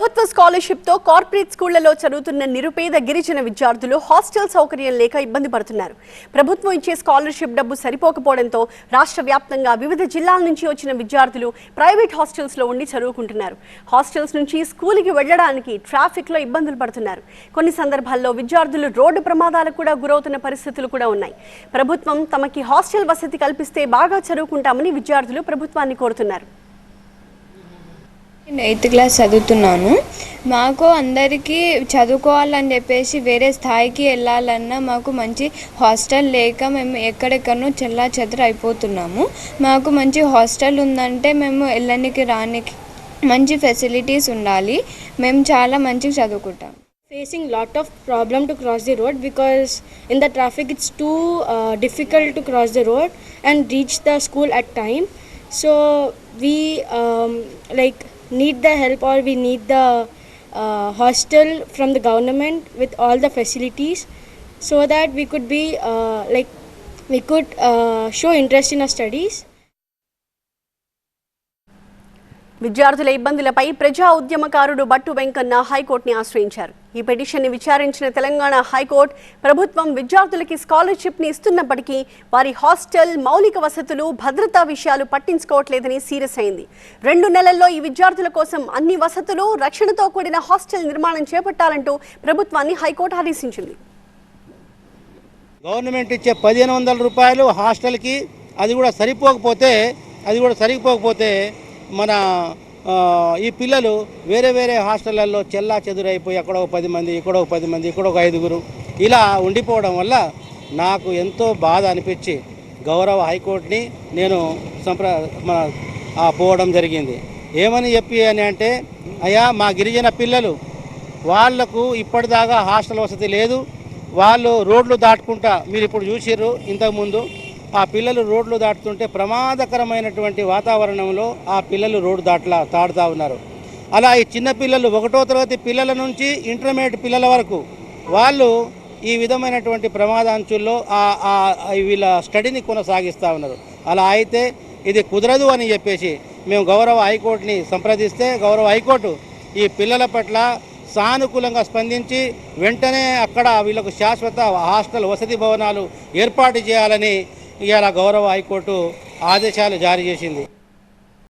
ప్రభుత్వ స్కాలర్షిప్తో కార్పొరేట్ స్కూళ్ళలో చదువుతున్న నిరుపేద గిరిజన విద్యార్థులు హాస్టల్ సౌకర్యం లేక ఇబ్బంది పడుతున్నారు. ప్రభుత్వం ఇచ్చే స్కాలర్షిప్ డబ్బు సరిపోకపోవడంతో రాష్ట్ర వ్యాప్తంగా వివిధ జిల్లాల నుంచి వచ్చిన విద్యార్థులు ప్రైవేట్ హాస్టల్స్లో ఉండి చదువుకుంటున్నారు. హాస్టల్స్ నుంచి స్కూల్కి వెళ్ళడానికి ట్రాఫిక్లో ఇబ్బందులు పడుతున్నారు. కొన్ని సందర్భాల్లో విద్యార్థులు రోడ్డు ప్రమాదాలకు కూడా గురవుతున్న పరిస్థితులు కూడా ఉన్నాయి. ప్రభుత్వం తమకి హాస్టల్ వసతి కల్పిస్తే బాగా చదువుకుంటామని విద్యార్థులు ప్రభుత్వాన్ని కోరుతున్నారు. నేను ఎయిత్ క్లాస్ చదువుతున్నాను. మాకు అందరికీ చదువుకోవాలని చెప్పేసి వేరే స్థాయికి వెళ్ళాలన్నా మాకు మంచి హాస్టల్ లేక మేము ఎక్కడెక్కడనో చెల్లా చెదర అయిపోతున్నాము. మాకు మంచి హాస్టల్ ఉందంటే మేము వెళ్ళడానికి రానికి మంచి ఫెసిలిటీస్ ఉండాలి. మేము చాలా మంచిగా చదువుకుంటాం. Facing lot of problem to cross the road because in the traffic it's too difficult to cross the road and reach the school at time so we um, like need the help or we need the uh, hostel from the government with all the facilities so that we could be uh, like we could uh, show interest in our studies విద్యార్థుల ఇబ్బందులపై ప్రజా ఉద్యమకారుడు బట్టు వెంకన్న హైకోర్టుని ఆశ్రయించారు ఈ పిటిషన్ని విచారించిన Telangana high court ప్రభుత్వం విద్యార్థులకి స్కాలర్షిప్ని ఇస్తున్నప్పటికీ వారి hostel మౌలిక వసతులు భద్రతా విషయాలు పట్టించుకోవట్లేదని సీరియస్ అయింది. రెండు నెలల్లో ఈ విద్యార్థుల కోసం అన్ని వసతులు రక్షణతో కూడిన హాస్టల్ నిర్మాణం చేపట్టాలంటూ ప్రభుత్వాన్ని హైకోర్టు ఆదేశించింది. గవర్నమెంట్ ఇచ్చే పదిహేను వందల రూపాయలు హాస్టల్కి అది కూడా సరిపోకపోతే అది కూడా సరిపోకపోతే మన ఈ పిల్లలు వేరే వేరే హాస్టళ్ళలో చెల్లా చెదురైపోయి అక్కడ ఒక పది మంది ఇక్కడ ఒక పది మంది ఇక్కడ ఒక ఐదుగురు ఇలా ఉండిపోవడం వల్ల నాకు ఎంతో బాధ అనిపించి గౌరవ హైకోర్టుని నేను సంప్ర మన పోవడం జరిగింది. ఏమని చెప్పి అని అంటే అయ్యా మా గిరిజన పిల్లలు వాళ్ళకు ఇప్పటిదాకా హాస్టల్ వసతి లేదు వాళ్ళు రోడ్లు దాటుకుంటా మీరు ఇప్పుడు చూసిర్రు ఇంతకుముందు ఆ పిల్లలు రోడ్లు దాటుతుంటే ప్రమాదకరమైనటువంటి వాతావరణంలో ఆ పిల్లలు రోడ్డు దాట్లా దాటుతూ ఉన్నారు. అలా ఈ చిన్నపిల్లలు ఒకటో తరగతి పిల్లల నుంచి ఇంటర్మీడియట్ పిల్లల వరకు వాళ్ళు ఈ విధమైనటువంటి ప్రమాదాంచుల్లో ఆ- వీళ్ళ స్టడీని కొనసాగిస్తూ ఉన్నారు. అలా అయితే ఇది కుదరదు అని చెప్పేసి మేము గౌరవ హైకోర్టుని సంప్రదిస్తే గౌరవ హైకోర్టు ఈ పిల్లల పట్ల సానుకూలంగా స్పందించి వెంటనే అక్కడ వీళ్ళకు శాశ్వత హాస్టల్ వసతి భవనాలు ఏర్పాటు చేయాలని ఇవాళ గౌరవ హైకోర్టు ఆదేశాలు జారీ చేసింది.